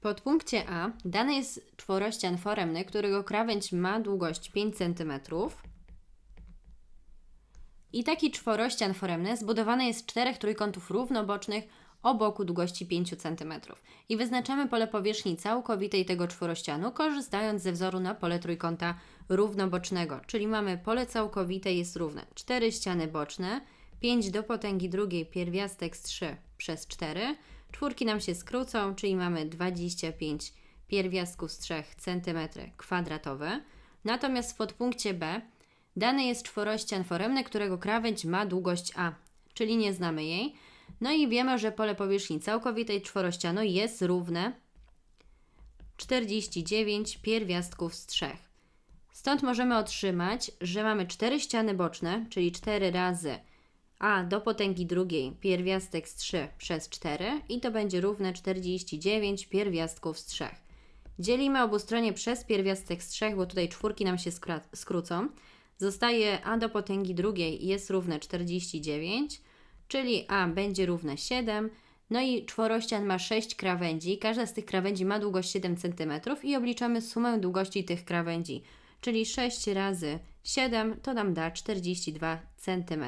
podpunkcie A dany jest czworościan foremny, którego krawędź ma długość 5 cm. I taki czworościan foremny zbudowany jest z czterech trójkątów równobocznych o boku długości 5 cm. I wyznaczamy pole powierzchni całkowitej tego czworościanu, korzystając ze wzoru na pole trójkąta równobocznego. Czyli mamy pole całkowite jest równe 4 ściany boczne, 5 do potęgi drugiej pierwiastek z 3 przez 4. Czwórki nam się skrócą, czyli mamy 25 pierwiastków z 3 cm kwadratowe. Natomiast w podpunkcie B dany jest czworościan foremny, którego krawędź ma długość A, czyli nie znamy jej. No i wiemy, że pole powierzchni całkowitej czworościanu jest równe 49 pierwiastków z 3. Stąd możemy otrzymać, że mamy cztery ściany boczne, czyli 4 razy a do potęgi drugiej pierwiastek z 3 przez 4 i to będzie równe 49 pierwiastków z 3. Dzielimy obustronie przez pierwiastek z 3, bo tutaj czwórki nam się skrócą. Zostaje a do potęgi drugiej jest równe 49, czyli a będzie równe 7. No i czworościan ma 6 krawędzi. Każda z tych krawędzi ma długość 7 cm i obliczamy sumę długości tych krawędzi. Czyli 6 razy 7 to nam da 42 cm.